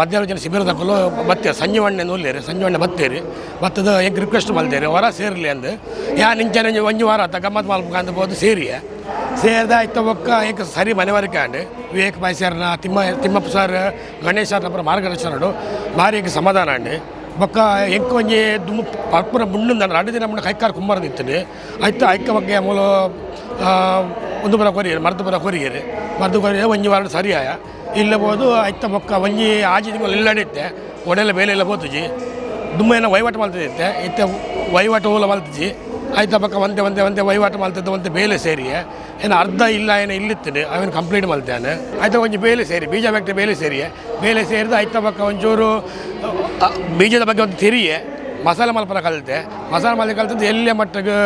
Speaker 9: ಮಧ್ಯಾಹ್ನ ಶಿಬಿರದಕ್ಕೂ ಬತ್ತೆ, ಸಂಜೆ ಒಣ್ಣೆ ನೋಲ್ಲೇರಿ, ಸಂಜೆ ಒಣ್ಣೆ ಬತ್ತೇರಿ. ಬತ್ತದ ಹೆಂಗೆ ರಿಕ್ವೆಸ್ಟ್ ಮಲ್ತೇರಿ ಹೊರ ಸೇರಲಿ ಅಂದು. ಯಾ ನಿಂಚೆ ಒಂಜು ವಾರ ಆತ, ಗಮ್ಮತ್ ಮಲ್ಪಕ ಅಂದು ಬೋದು ಸೇರಿಯ. ಸೇರಿದ ಆಯ್ತು ಒಕ್ಕ ಈಗ ಸರಿ ಮನೆವರೆಗೆ ಅಂಡು ವಿವೇಕ್ ಬಾಯ್ ಸರ್ನ ತಿಮ್ಮ, ತಿಮ್ಮಪ್ಪ ಸರ್, ಗಣೇಶ್ ಸರ್ ಅಪ್ಪರ ಮಾರ್ಗದರ್ಶನಡು ಭಾರಿ ಈಗ ಸಮಾಧಾನ ಅಂಡಿ ಬೊಕ್ಕ ಎಂಕ ಒಂಜಿ ದುಮ್, ಪರ್ಪುರ ಮುಂಡಿಂದ ದಿನ ಮುಂದೆ ಕೈಕಾರು ಕುಂಬರದಿತ್ತು ಆಯ್ತು ಐಕ್ಕ ಬಗ್ಗೆ ಮೂಲ ಒಂದು ಬರ ಕೊರಿಯರ್, ಮರ್ದು ಬರ ಕೊರಿಯರ್. ಮರ್ದು ಕೊರಿಯರ್, ಒಂಜಿ ವಾರ ಸರಿಯಾಯ. ಇಲ್ಲ ಹೋದು ಐತ ಮೊಕ್ಕ, ಒಂಜಿ ಆಜಿ ತಿಂಗಳು ಇಲ್ಲಡಿತ್ತೆ ಒಡೆಲ್ಲ ಬೇಲೆ ಎಲ್ಲ ಹೋತುಜಿ ದುಮ್ಮ ಏನೋ ವಹಿವಾಟು ಮಾಡ್ತಿದ್ದೆ ಇತ್ತ. ವಹಿವಾಟು ಹೋಲ ಮಲ್ತಿಜಿ ಆಯ್ತ ಬಕ್ಕ ಒಂದೇ ಒಂದೇ ಒಂದೇ ವಹಿವಾಟು ಮಲ್ತಿದ್ದ ಒಂದೇ ಬೇಲೆ ಸೇರಿ ಏನು ಅರ್ಧ ಇಲ್ಲ, ಏನೋ ಇಲ್ಲಿತ್ತದೆ. ಅವನು ಕಂಪ್ಲೀಟ್ ಮಲ್ತಾನೆ ಆಯ್ತ ಒಂಜಿ ಬೇಲೆ ಸೇರಿ, ಬೀಜ ವ್ಯಕ್ತಿ ಬೇಲೆ ಸೇರಿ ಬೇಲೆ ಸೇರಿದ ಆಯ್ತ ಪಕ್ಕ ಒಂಚೂರು ಬೀಜದ ಬಗ್ಗೆ ಒಂದು ತಿರಿಯೆ. ಮಸಾಲೆ ಮಲ್ಪನ ಕಲಿತೆ. ಮಸಾಲೆ ಮಲ್ಲಿ ಕಲಿತದ್ದು ಎಲ್ಲೇ ಮಟ್ಟಿಗೆ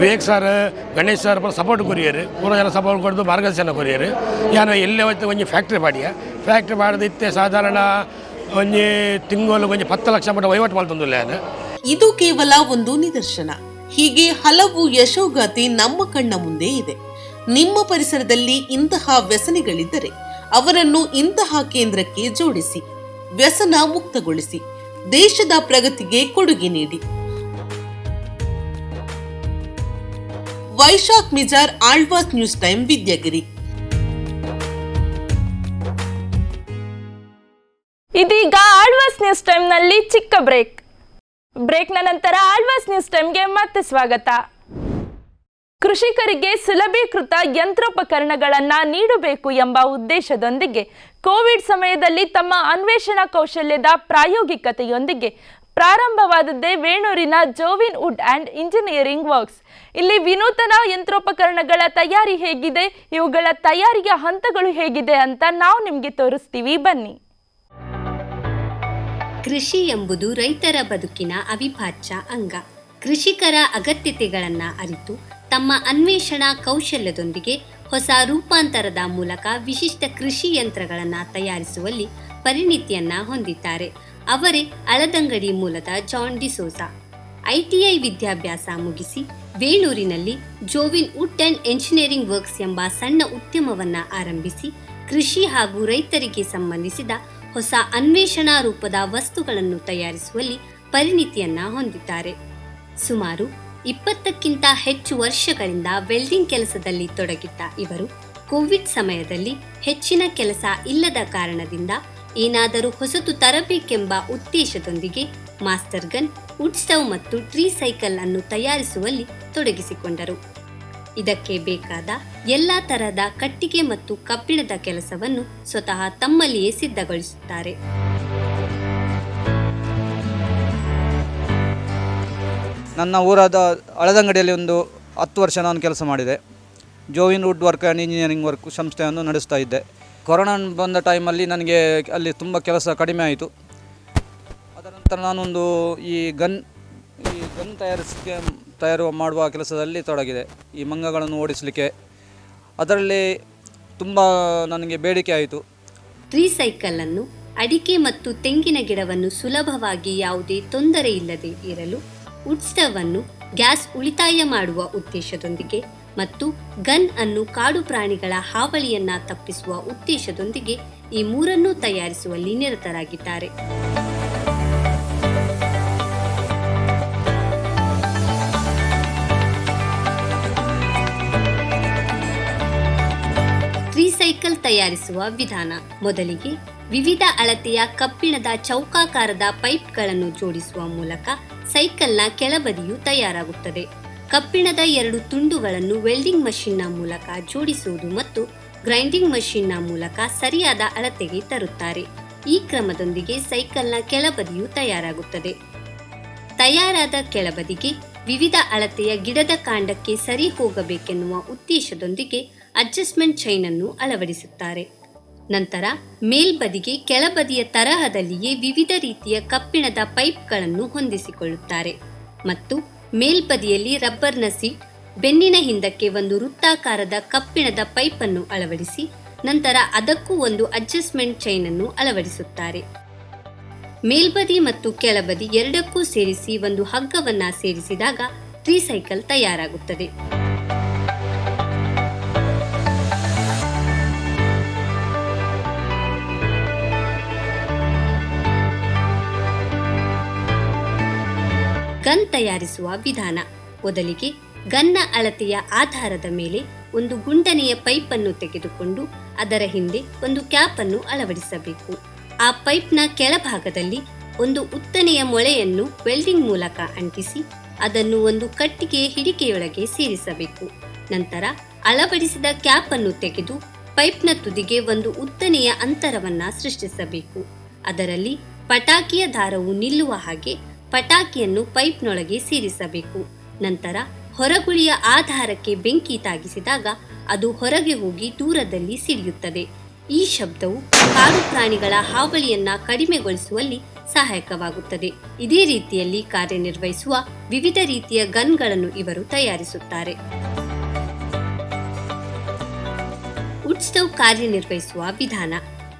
Speaker 9: Vivek sir Ganesh sir support courier. ಪೂರ ಜನ ಸಪೋರ್ಟ್ ಕೊಡೋದು ಮಾರ್ಗದರ್ಶನ ಕೊರಿಯರು. ಯಾನು ಎಲ್ಲೇ ಹೋಯ್ತು ಒಂಜಿ ಫ್ಯಾಕ್ಟ್ರಿ ಮಾಡಿಯ? ಫ್ಯಾಕ್ಟ್ರಿ ಮಾಡಿದ ಇತ್ತೆ ಸಾಧಾರಣ ಒಂಜಿ ತಿಂಗಳು ಒಂಜಿ ಪತ್ತು ಲಕ್ಷ ಮಟ್ಟ ವಹಿವಾಟು ಮಾಡ್ತಂದಿಲ್ಲ
Speaker 7: ಇದು ಕೇವಲ ಒಂದು ನಿದರ್ಶನ. ಹೀಗೆ ಹಲವು ಯಶೋಗಾತಿ ನಮ್ಮ ಕಣ್ಣ ಮುಂದೆ ಇದೆ. ನಿಮ್ಮ ಪರಿಸರದಲ್ಲಿ ಇಂತಹ ವ್ಯಸನಿಗಳಿದ್ದರೆ ಅವರನ್ನು ಇಂತಹ ಕೇಂದ್ರಕ್ಕೆ ಜೋಡಿಸಿ, ವ್ಯಸನ ಮುಕ್ತಗೊಳಿಸಿ. ದೇಶದ ಪ್ರಗತಿಗೆ ಕೊಡುಗೆ ನೀಡಿ. Vaishakh Mijar, Alvas news time, Vidyagiri.
Speaker 1: ಇದೀಗ ಆಳ್ವಾಸ್ ನ್ಯೂಸ್ ಟೈಮ್ನಲ್ಲಿ ಚಿಕ್ಕ ಬ್ರೇಕ್. ಬ್ರೇಕ್ನ ನಂತರ ಆಳ್ವಾಸ್ ನ್ಯೂಸ್ ಟೈಮ್ಗೆ ಮತ್ತೆ ಸ್ವಾಗತ. ಕೃಷಿಕರಿಗೆ ಸುಲಭೀಕೃತ ಯಂತ್ರೋಪಕರಣಗಳನ್ನು ನೀಡಬೇಕು ಎಂಬ ಉದ್ದೇಶದೊಂದಿಗೆ ಕೋವಿಡ್ ಸಮಯದಲ್ಲಿ ತಮ್ಮ ಅನ್ವೇಷಣಾ ಕೌಶಲ್ಯದ ಪ್ರಾಯೋಗಿಕತೆಯೊಂದಿಗೆ ಪ್ರಾರಂಭವಾದದ್ದೇ ವೇಣೂರಿನ Jovin wood and engineering works. ಇಲ್ಲಿ ವಿನೂತನ ಯಂತ್ರೋಪಕರಣಗಳ ತಯಾರಿ ಹೇಗಿದೆ, ಇವುಗಳ ತಯಾರಿಯ ಹಂತಗಳು ಹೇಗಿದೆ ಅಂತ ನಾವು ನಿಮಗೆ ತೋರಿಸ್ತೀವಿ. ಬನ್ನಿ.
Speaker 10: ಕೃಷಿ ಎಂಬುದು ರೈತರ ಬದುಕಿನ ಅವಿಭಾಜ್ಯ ಅಂಗ. ಕೃಷಿಕರ ಅಗತ್ಯತೆಗಳನ್ನು ಅರಿತು ತಮ್ಮ ಅನ್ವೇಷಣಾ ಕೌಶಲ್ಯದೊಂದಿಗೆ ಹೊಸ ರೂಪಾಂತರದ ಮೂಲಕ ವಿಶಿಷ್ಟ ಕೃಷಿ ಯಂತ್ರಗಳನ್ನು ತಯಾರಿಸುವಲ್ಲಿ ಪರಿಣಿತಿಯನ್ನ ಹೊಂದಿದ್ದಾರೆ. ಅವರೇ ಅಳದಂಗಡಿ ಮೂಲದ ಜಾನ್ ಡಿಸೋಸಾ ಐಟಿಐ ವಿದ್ಯಾಭ್ಯಾಸ ಮುಗಿಸಿ ವೇಣೂರಿನಲ್ಲಿ Jovin wood and engineering works ಎಂಬ ಸಣ್ಣ ಉದ್ಯಮವನ್ನು ಆರಂಭಿಸಿ ಕೃಷಿ ಹಾಗೂ ರೈತರಿಗೆ ಸಂಬಂಧಿಸಿದ ಹೊಸ ಅನ್ವೇಷಣಾ ರೂಪದ ವಸ್ತುಗಳನ್ನು ತಯಾರಿಸುವಲ್ಲಿ ಪರಿಣಿತಿಯನ್ನ ಹೊಂದಿದ್ದಾರೆ. ಸುಮಾರು ಇಪ್ಪತ್ತಕ್ಕಿಂತ ಹೆಚ್ಚು ವರ್ಷಗಳಿಂದ ವೆಲ್ಡಿಂಗ್ ಕೆಲಸದಲ್ಲಿ ತೊಡಗಿದ್ದ ಇವರು, ಕೋವಿಡ್ ಸಮಯದಲ್ಲಿ ಹೆಚ್ಚಿನ ಕೆಲಸ ಇಲ್ಲದ ಕಾರಣದಿಂದ ಏನಾದರೂ ಹೊಸತು ತರಬೇಕೆಂಬ ಉದ್ದೇಶದೊಂದಿಗೆ ಮಾಸ್ಟರ್ ಗನ್ ವುಡ್ ಸ್ಟವ್ ಮತ್ತು ಟ್ರೀ ಸೈಕಲ್ ಅನ್ನು ತಯಾರಿಸುವಲ್ಲಿ ತೊಡಗಿಸಿಕೊಂಡರು. ಇದಕ್ಕೆ ಬೇಕಾದ ಎಲ್ಲ ತರಹದ ಕಟ್ಟಿಗೆ ಮತ್ತು ಕಬ್ಬಿಣದ ಕೆಲಸವನ್ನು ಸ್ವತಃ ತಮ್ಮಲ್ಲಿಯೇ ಸಿದ್ಧಗೊಳಿಸುತ್ತಾರೆ.
Speaker 11: ನನ್ನ ಊರಾದ ಹಳದಂಗಡಿಯಲ್ಲಿ ಒಂದು ಹತ್ತು ವರ್ಷ ನಾನು ಕೆಲಸ ಮಾಡಿದೆ. Jovin wood work and engineering work ಸಂಸ್ಥೆಯನ್ನು ನಡೆಸ್ತಾ ಇದ್ದೆ. ಕೊರೋನಾ ಬಂದ ಟೈಮಲ್ಲಿ ನನಗೆ ಅಲ್ಲಿ ತುಂಬ ಕೆಲಸ ಕಡಿಮೆ ಆಯಿತು. ಅದರ ನಂತರ ನಾನೊಂದು ಈ ಗನ್ ಈ ಗನ್ ತಯಾರಿಸಲಿಕ್ಕೆ ತಯಾರು ಮಾಡುವ ಕೆಲಸದಲ್ಲಿ ತೊಡಗಿದೆ. ಈ ಮಂಗಗಳನ್ನು ಓಡಿಸಲಿಕ್ಕೆ. ಅದರಲ್ಲಿ ತುಂಬ ನನಗೆ ಬೇಡಿಕೆ ಆಯಿತು.
Speaker 10: ರೀಸೈಕಲನ್ನು ಅಡಿಕೆ ಮತ್ತು ತೆಂಗಿನ ಗಿಡವನ್ನು ಸುಲಭವಾಗಿ ಯಾವುದೇ ತೊಂದರೆ ಇಲ್ಲದೆ ಇರಲು ವುಡ್ ಸ್ಟವ್ ಅನ್ನು ಗ್ಯಾಸ್ ಉಳಿತಾಯ ಮಾಡುವ ಉದ್ದೇಶದೊಂದಿಗೆ ಮತ್ತು ಗನ್ ಅನ್ನು ಕಾಡು ಪ್ರಾಣಿಗಳ ಹಾವಳಿಯನ್ನ ತಪ್ಪಿಸುವ ಉದ್ದೇಶದೊಂದಿಗೆ ಈ ಮೂರನ್ನೂ ತಯಾರಿಸುವಲ್ಲಿ ನಿರತರಾಗಿದ್ದಾರೆ. ಟ್ರೀಸೈಕಲ್ ತಯಾರಿಸುವ ವಿಧಾನ. ಮೊದಲಿಗೆ ವಿವಿಧ ಅಳತೆಯ ಕಬ್ಬಿಣದ ಚೌಕಾಕಾರದ ಪೈಪ್ಗಳನ್ನು ಜೋಡಿಸುವ ಮೂಲಕ ಸೈಕಲ್ನ ಕೆಳಬದಿಯು ತಯಾರಾಗುತ್ತದೆ. ಕಬ್ಬಿಣದ ಎರಡು ತುಂಡುಗಳನ್ನು ವೆಲ್ಡಿಂಗ್ ಮಷಿನ್ನ ಮೂಲಕ ಜೋಡಿಸುವುದು ಮತ್ತು ಗ್ರೈಂಡಿಂಗ್ ಮಷಿನ್ನ ಮೂಲಕ ಸರಿಯಾದ ಅಳತೆಗೆ ತರುತ್ತಾರೆ. ಈ ಕ್ರಮದೊಂದಿಗೆ ಸೈಕಲ್ನ ಕೆಳಬದಿಯು ತಯಾರಾಗುತ್ತದೆ. ತಯಾರಾದ ಕೆಳಬದಿಗೆ ವಿವಿಧ ಅಳತೆಯ ಗಿಡದ ಕಾಂಡಕ್ಕೆ ಸರಿ ಹೋಗಬೇಕೆನ್ನುವ ಉದ್ದೇಶದೊಂದಿಗೆ ಅಡ್ಜಸ್ಟ್ಮೆಂಟ್ ಚೈನನ್ನು ಅಳವಡಿಸುತ್ತಾರೆ. ನಂತರ ಮೇಲ್ಬದಿಗೆ ಕೆಳಬದಿಯ ತರಹದಲ್ಲಿಯೇ ವಿವಿಧ ರೀತಿಯ ಕಬ್ಬಿಣದ ಪೈಪ್ಗಳನ್ನು ಹೊಂದಿಸಿಕೊಳ್ಳುತ್ತಾರೆ ಮತ್ತು ಮೇಲ್ಬದಿಯಲ್ಲಿ ರಬ್ಬರ್ನ ಸೀಟ್, ಬೆನ್ನಿನ ಹಿಂದಕ್ಕೆ ಒಂದು ವೃತ್ತಾಕಾರದ ಕಬ್ಬಿಣದ ಪೈಪ್ ಅನ್ನು ಅಳವಡಿಸಿ, ನಂತರ ಅದಕ್ಕೂ ಒಂದು ಅಡ್ಜಸ್ಟ್ಮೆಂಟ್ ಚೈನ್ ಅನ್ನು ಅಳವಡಿಸುತ್ತಾರೆ. ಮೇಲ್ಬದಿ ಮತ್ತು ಕೆಳಬದಿ ಎರಡಕ್ಕೂ ಸೇರಿಸಿ ಒಂದು ಹಗ್ಗವನ್ನು ಸೇರಿಸಿದಾಗ ಟ್ರೀಸೈಕಲ್ ತಯಾರಾಗುತ್ತದೆ. ಗನ್ ತಯಾರಿಸುವ ವಿಧಾನ. ಮೊದಲಿಗೆ ಗನ್ನ ಅಳತೆಯ ಆಧಾರದ ಮೇಲೆ ಒಂದು ಗುಂಡನೆಯ ಪೈಪನ್ನು ತೆಗೆದುಕೊಂಡು ಅದರ ಹಿಂದೆ ಒಂದು ಕ್ಯಾಪ್ ಅನ್ನು ಅಳವಡಿಸಬೇಕು. ಆ ಪೈಪ್ನ ಕೆಳಭಾಗದಲ್ಲಿ ಒಂದು ಉತ್ತನೆಯ ಮೊಳೆಯನ್ನು ವೆಲ್ಡಿಂಗ್ ಮೂಲಕ ಅಂಟಿಸಿ ಅದನ್ನು ಒಂದು ಕಟ್ಟಿಗೆ ಹಿಡಿಕೆಯೊಳಗೆ ಸೇರಿಸಬೇಕು. ನಂತರ ಅಳವಡಿಸಿದ ಕ್ಯಾಪ್ ಅನ್ನು ತೆಗೆದು ಪೈಪ್ನ ತುದಿಗೆ ಒಂದು ಉದ್ದನೆಯ ಅಂತರವನ್ನ ಸೃಷ್ಟಿಸಬೇಕು. ಅದರಲ್ಲಿ ಪಟಾಕಿಯ ದಾರವು ನಿಲ್ಲುವ ಹಾಗೆ ಪಟಾಕಿಯನ್ನು ಪೈಪ್ನೊಳಗೆ ಸೇರಿಸಬೇಕು. ನಂತರ ಹೊರಗುಳಿಯ ಆಧಾರಕ್ಕೆ ಬೆಂಕಿ ತಾಗಿಸಿದಾಗ ಅದು ಹೊರಗೆ ಹೋಗಿ ದೂರದಲ್ಲಿ ಸಿಡಿಯುತ್ತದೆ. ಈ ಶಬ್ದವು ಕಾಡು ಪ್ರಾಣಿಗಳ ಹಾವಳಿಯನ್ನ ಕಡಿಮೆಗೊಳಿಸುವಲ್ಲಿ ಸಹಾಯಕವಾಗುತ್ತದೆ. ಇದೇ ರೀತಿಯಲ್ಲಿ ಕಾರ್ಯನಿರ್ವಹಿಸುವ ವಿವಿಧ ರೀತಿಯ ಗನ್ಗಳನ್ನು ಇವರು ತಯಾರಿಸುತ್ತಾರೆ. ಉಡ್ಸ್ಟವ್ ಸ್ಟವ್ ಕಾರ್ಯನಿರ್ವಹಿಸುವ ವಿಧಾನ.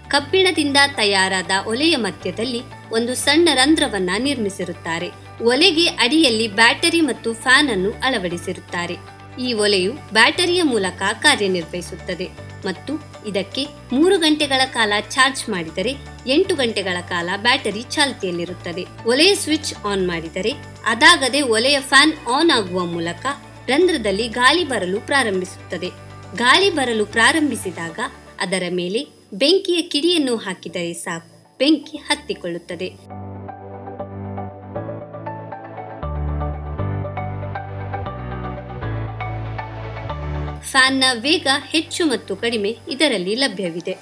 Speaker 10: ಕಬ್ಬಿಣದಿಂದ ತಯಾರಾದ ಒಲೆಯ ಮಧ್ಯದಲ್ಲಿ ಒಂದು ಸಣ್ಣ ರಂಧ್ರವನ್ನ ನಿರ್ಮಿಸಿರುತ್ತಾರೆ. ಒಲೆಗೆ ಅಡಿಯಲ್ಲಿ ಬ್ಯಾಟರಿ ಮತ್ತು ಫ್ಯಾನ್ ಅನ್ನು ಅಳವಡಿಸಿರುತ್ತಾರೆ. ಈ ಒಲೆಯು ಬ್ಯಾಟರಿಯ ಮೂಲಕ ಕಾರ್ಯನಿರ್ವಹಿಸುತ್ತದೆ ಮತ್ತು ಇದಕ್ಕೆ ಮೂರು ಗಂಟೆಗಳ ಕಾಲ ಚಾರ್ಜ್ ಮಾಡಿದರೆ ಎಂಟು ಗಂಟೆಗಳ ಕಾಲ ಬ್ಯಾಟರಿ ಚಾಲ್ತಿಯಲ್ಲಿರುತ್ತದೆ. ಒಲೆಯ ಸ್ವಿಚ್ ಆನ್ ಮಾಡಿದರೆ ಅದಾಗದೆ ಒಲೆಯ ಫ್ಯಾನ್ ಆನ್ ಆಗುವ ಮೂಲಕ ರಂಧ್ರದಲ್ಲಿ ಗಾಳಿ ಬರಲು ಪ್ರಾರಂಭಿಸುತ್ತದೆ. ಗಾಳಿ ಬರಲು ಪ್ರಾರಂಭಿಸಿದಾಗ ಅದರ ಮೇಲೆ ಬೆಂಕಿಯ ಕಿಡಿಯನ್ನು ಹಾಕಿದರೆ ಸಾಕು. ಬೆಂಕಿ ಹತ್ತಿಕೊಳ್ಳುತ್ತದೆ. ಫ್ಯಾನ್ನ ವೇಗ ಹೆಚ್ಚು ಮತ್ತು ಕಡಿಮೆ ಇದರಲ್ಲಿ ಲಭ್ಯವಿದೆ.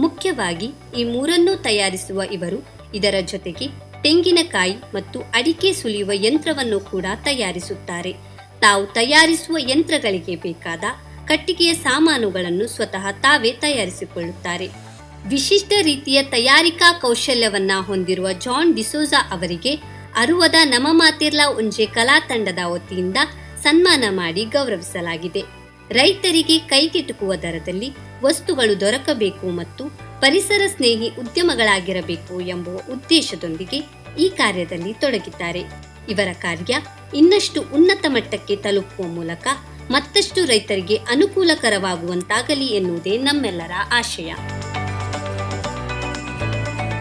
Speaker 10: ಮುಖ್ಯವಾಗಿ ಈ ಮೂರನ್ನೂ ತಯಾರಿಸುವ ಇವರು ಇದರ ಜೊತೆಗೆ ತೆಂಗಿನಕಾಯಿ ಮತ್ತು ಅಡಿಕೆ ಸುಲಿಯುವ ಯಂತ್ರವನ್ನು ಕೂಡ ತಯಾರಿಸುತ್ತಾರೆ. ತಾವು ತಯಾರಿಸುವ ಯಂತ್ರಗಳಿಗೆ ಬೇಕಾದ ಕಟ್ಟಿಗೆಯ ಸಾಮಾನುಗಳನ್ನು ಸ್ವತಃ ತಾವೇ ತಯಾರಿಸಿಕೊಳ್ಳುತ್ತಾರೆ. ವಿಶಿಷ್ಟ ರೀತಿಯ ತಯಾರಿಕಾ ಕೌಶಲ್ಯವನ್ನ ಹೊಂದಿರುವ ಜಾನ್ ಡಿಸೋಜಾ ಅವರಿಗೆ ಅರುವದ ನಮಮಾತಿರ್ಲಾ ಉಂಜೆ ಕಲಾ ತಂಡದ ವತಿಯಿಂದ ಸನ್ಮಾನ ಮಾಡಿ ಗೌರವಿಸಲಾಗಿದೆ. ರೈತರಿಗೆ ಕೈಗೆಟುಕುವ ದರದಲ್ಲಿ ವಸ್ತುಗಳು ದೊರಕಬೇಕು ಮತ್ತು ಪರಿಸರ ಸ್ನೇಹಿ ಉದ್ಯಮಗಳಾಗಿರಬೇಕು ಎಂಬುವ ಉದ್ದೇಶದೊಂದಿಗೆ ಈ ಕಾರ್ಯದಲ್ಲಿ ತೊಡಗಿದ್ದಾರೆ. ಇವರ ಕಾರ್ಯ ಇನ್ನಷ್ಟು ಉನ್ನತ ಮಟ್ಟಕ್ಕೆ ತಲುಪುವ ಮೂಲಕ ಮತ್ತಷ್ಟು ರೈತರಿಗೆ ಅನುಕೂಲಕರವಾಗುವಂತಾಗಲಿ ಎನ್ನುವುದೇ ನಮ್ಮೆಲ್ಲರ ಆಶಯ.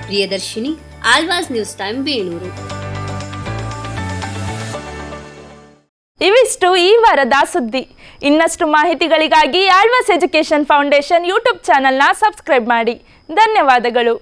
Speaker 10: Priyadarshini Alvas news time, Venur.
Speaker 1: ಇವಿಷ್ಟು ಈ ವಾರದ ಸುದ್ದಿ. ಇನ್ನಷ್ಟು ಮಾಹಿತಿಗಳಿಗಾಗಿ ಆಳ್ವಾಸ್ ಎಜುಕೇಶನ್ ಫೌಂಡೇಶನ್ ಯೂಟ್ಯೂಬ್ ಚಾನಲ್ನ ಸಬ್ಸ್ಕ್ರೈಬ್ ಮಾಡಿ. ಧನ್ಯವಾದಗಳು.